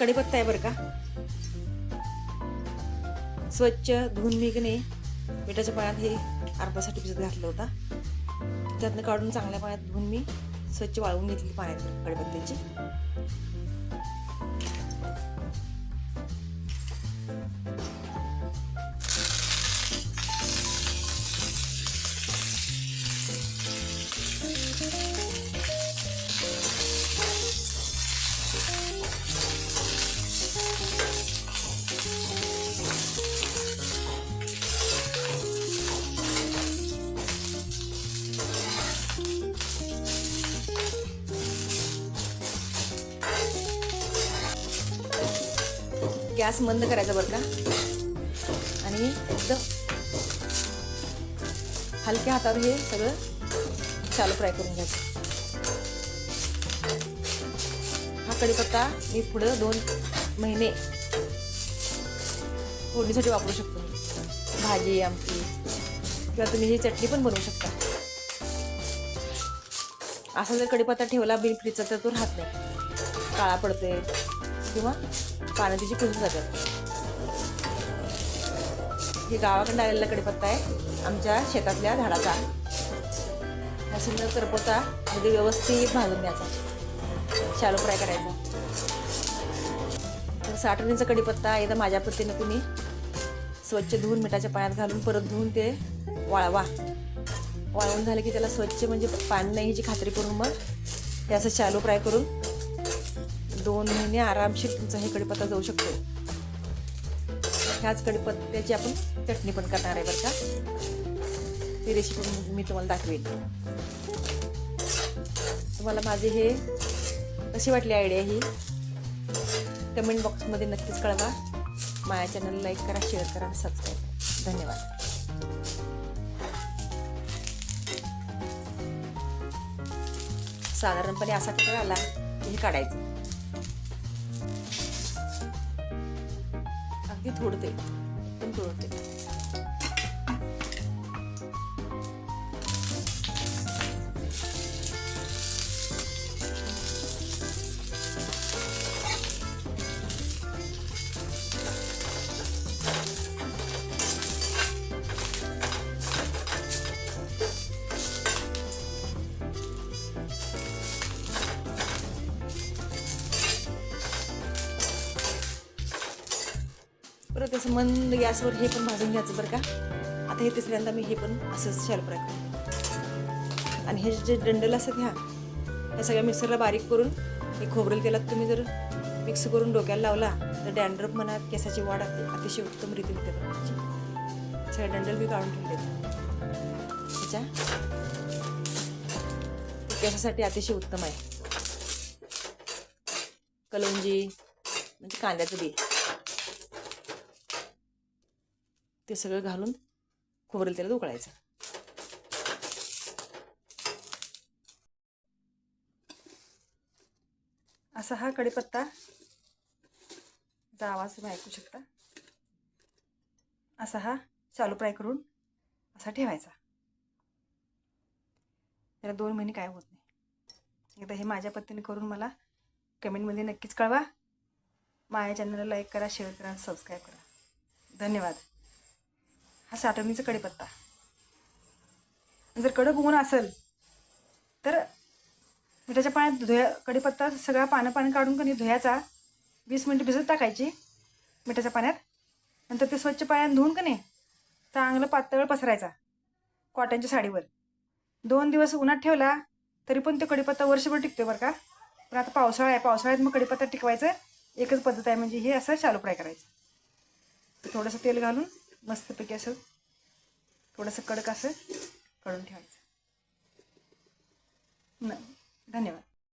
कढीपत्ता आहे बरं का. स्वच्छ धुवून मी की नाही मिठाच्या पाण्यात हे अर्धासाठी भिजत घातलं होता. त्यातनं काढून चांगल्या पाण्यात धुवून मी स्वच्छ वाळवून घेतली पाण्यात कडीपत्त्याची. गॅस मंद करायचा बरं का? आणि एकदम हलक्या हातावर हे सगळं चालू फ्राय करून घ्यायचं. हा कढीपत्ता मी पुढं दोन महिने फोडणीसाठी वापरू शकतो. भाजी आमटी किंवा तुम्ही ही चटणी पण बनवू शकता. असा जर कढीपत्ता ठेवला बिन फ्रीजचा तर तो राहत नाही. काळा पडते किंवा पानं तिची कुजून जातात हे गावाकडे आलेला कडीपत्ता आहे. आमच्या शेतातल्या झाडाचा. हा सुंदर करपवता म्हणजे व्यवस्थित भाजून द्यायचा शालो फ्राय करायचा. तर साठवणीचा कढीपत्ता एकदा माझ्या पद्धतीनं तुम्ही स्वच्छ धुवून मिठाच्या पाण्यात घालून परत धुवून ते वाळवा. वाळवून झालं की त्याला स्वच्छ म्हणजे पाणी नाही ह्याची खात्री करून मग ते असं शालो फ्राय करून दोन महिने आरामशीर तुमचा हे कढीपत्ता जाऊ शकतो. ह्याच कढीपत्त्याची आपण चटणी पण करणार आहे बरं का. ती रेसिपी मी तुम्हाला दाखवेन. तुम्हाला माझे हे कशी वाटली आयडिया ही? कमेंट बॉक्समध्ये नक्कीच कळवा. माझ्या चॅनल लाईक करा शेअर करा आणि सबस्क्राईब करा. धन्यवाद. साधारणपणे असा कलर आला हे काढायचं. अगदी थोडं ते एकदम थोडं ते कसं मन मंद गॅसवर हे पण भाजून घ्यायचं बरं का? आता हे तिसऱ्यांदा मी हे पण असंच शालो फ्राय करते आणि हे जे डंडल असतात ह्या ह्या सगळ्या मिक्सरला बारीक करून हे खोबरेल तेलात तुम्ही जर मिक्स करून डोक्याला लावला तर डॅन्ड्रप म्हणा केसाची वाढ अतिशय उत्तम रीती होते सगळे डंडल मी काढून ठेवले त्याच्या केसासाठी अतिशय उत्तम आहे. कलौंजी म्हणजे कांद्याचं बी. ते सगळं घालून खोबरेल तेलात उकळायचं. असा हा कढीपत्ता आवाज तुम्ही ऐकू शकता. असा हा चालू फ्राय करून असा ठेवायचा. त्याला दोन महिने काय होत नाही. एकदा हे माझ्या पद्धतीने करून मला कमेंटमध्ये नक्कीच कळवा. माझ्या चॅनलला लाईक करा शेअर करा सबस्क्राईब करा. धन्यवाद. हा साठवणीचा कढीपत्ता. जर कडक ऊन असेल तर मिठाच्या पाण्यात धुया कढीपत्ता सगळा पानं पाणी काढून कधी धुयाचा वीस मिनटं भिजत टाकायची मिठाच्या पाण्यात. नंतर ते स्वच्छ पाण्यात धुवून का नाही चांगलं पातळ पसरायचा कॉटनच्या साडीवर. दोन दिवस उन्हात ठेवला तरी पण ते कढीपत्ता वर्षभर टिकतो बरं का. पण आता पावसाळा आहे पावसाळ्यात मग कढीपत्ता टिकवायचं एकच पद्धत आहे म्हणजे हे असं शालो फ्राय करायचं. थोडंसं तेल घालून मस्तपैकी असं थोडंसं कडक असं करून ठेवायचं. न धन्यवाद.